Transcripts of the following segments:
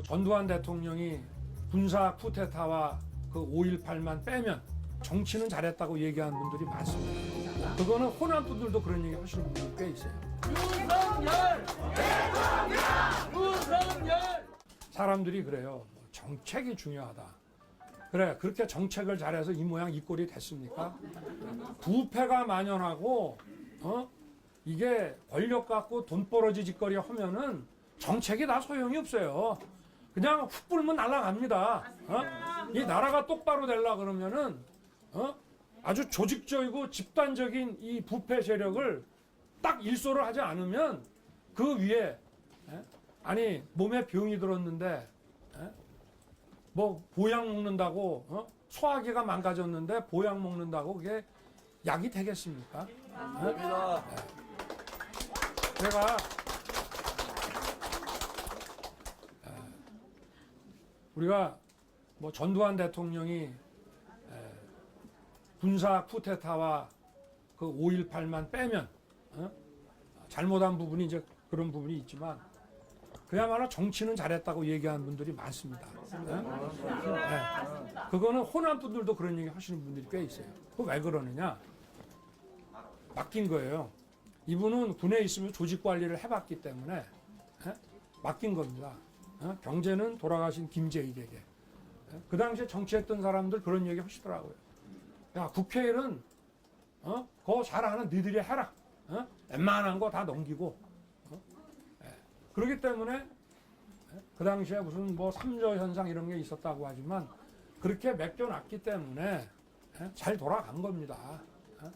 뭐 전두환 대통령이 군사 쿠데타와 그 5.18만 빼면 정치는 잘했다고 얘기하는 분들이 많습니다. 그거는 호남 분들도 그런 얘기 하시는 분들이 꽤 있어요. 윤석열! 윤석열! 사람들이 그래요. 뭐 정책이 중요하다. 그래 그렇게 정책을 잘해서 이 모양 이 꼴이 됐습니까? 부패가 만연하고 어 이게 권력 갖고 돈 벌어지 짓거리 하면은 정책이 다 소용이 없어요. 그냥 훅 불면 날아갑니다. 어? 이 나라가 똑바로 되려 그러면은 어? 아주 조직적이고 집단적인 이 부패 세력을 딱 일소를 하지 않으면 그 위에 예? 아니 몸에 병이 들었는데 예? 뭐 보약 먹는다고 어? 소화기가 망가졌는데 보약 먹는다고 그게 약이 되겠습니까? 예? 됩니다. 제가 우리가 뭐 전두환 대통령이 에, 군사 쿠데타와 그 5.18만 빼면 어? 잘못한 부분이 이제 그런 부분이 있지만 그야말로 정치는 잘했다고 얘기하는 분들이 많습니다. 예? 예. 그거는 호남 분들도 그런 얘기 하시는 분들이 꽤 있어요. 그 왜 그러느냐? 맡긴 거예요. 이분은 군에 있으면 조직 관리를 해봤기 때문에 예? 맡긴 겁니다. 어? 경제는 돌아가신 김재익에게. 예? 그 당시에 정치했던 사람들 그런 얘기 하시더라고요. 야 국회의는 어? 그거 잘하는 니들이 해라. 어? 웬만한 거 다 넘기고. 어? 예. 그렇기 때문에 예? 그 당시에 무슨 뭐 삼저 현상 이런 게 있었다고 하지만 그렇게 맡겨놨기 때문에 예? 잘 돌아간 겁니다. 예?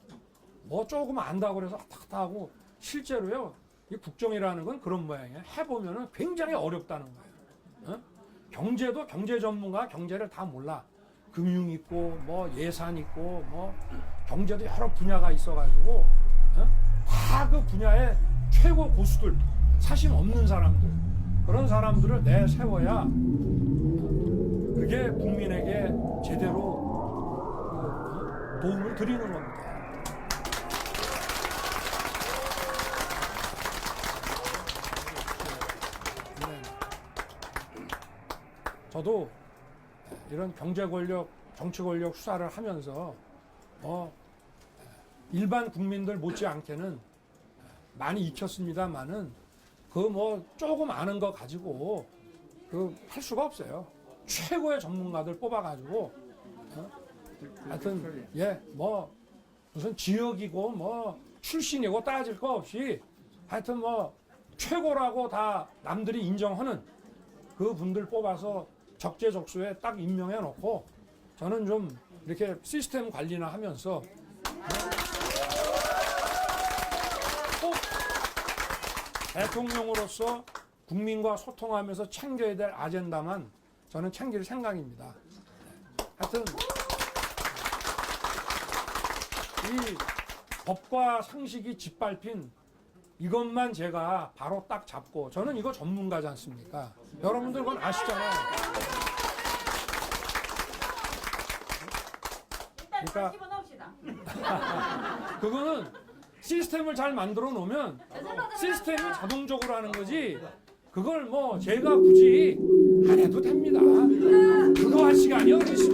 뭐 조금 안다고 그래서 탁탁 하고 실제로요 이 국정이라는 건 그런 모양이에요 해보면은 굉장히 어렵다는 거예요 어? 경제도 경제 전문가 경제를 다 몰라 금융 있고 뭐 예산 있고 뭐 경제도 여러 분야가 있어가지고 어? 다그 분야의 최고 고수들 사심 없는 사람들 그런 사람들을 내세워야 어? 그게 국민에게 제대로 그, 어? 도움을 드리는 겁니다. 저도 이런 경제 권력, 정치 권력 수사를 하면서 뭐 일반 국민들 못지않게는 많이 익혔습니다만은 그 뭐 조금 아는 거 가지고 그 할 수가 없어요. 최고의 전문가들 뽑아가지고 어? 하여튼 예 뭐 무슨 지역이고 뭐 출신이고 따질 거 없이 하여튼 뭐 최고라고 다 남들이 인정하는 그 분들 뽑아서 적재적소에 딱 임명해 놓고 저는 좀 이렇게 시스템 관리나 하면서 꼭 대통령으로서 국민과 소통하면서 챙겨야 될 아젠다만 저는 챙길 생각입니다. 하여튼 이 법과 상식이 짓밟힌 이것만 제가 바로 딱 잡고 저는 이거 전문가지 않습니까? 여러분들 그건 아시잖아요. 일단 그러니까-. 그거는 시스템을 잘 만들어 놓으면 시스템이 자동적으로 하는 거지. 그걸 뭐 제가 굳이 안 해도 됩니다. 그거 할 시간이 어디 있습니까?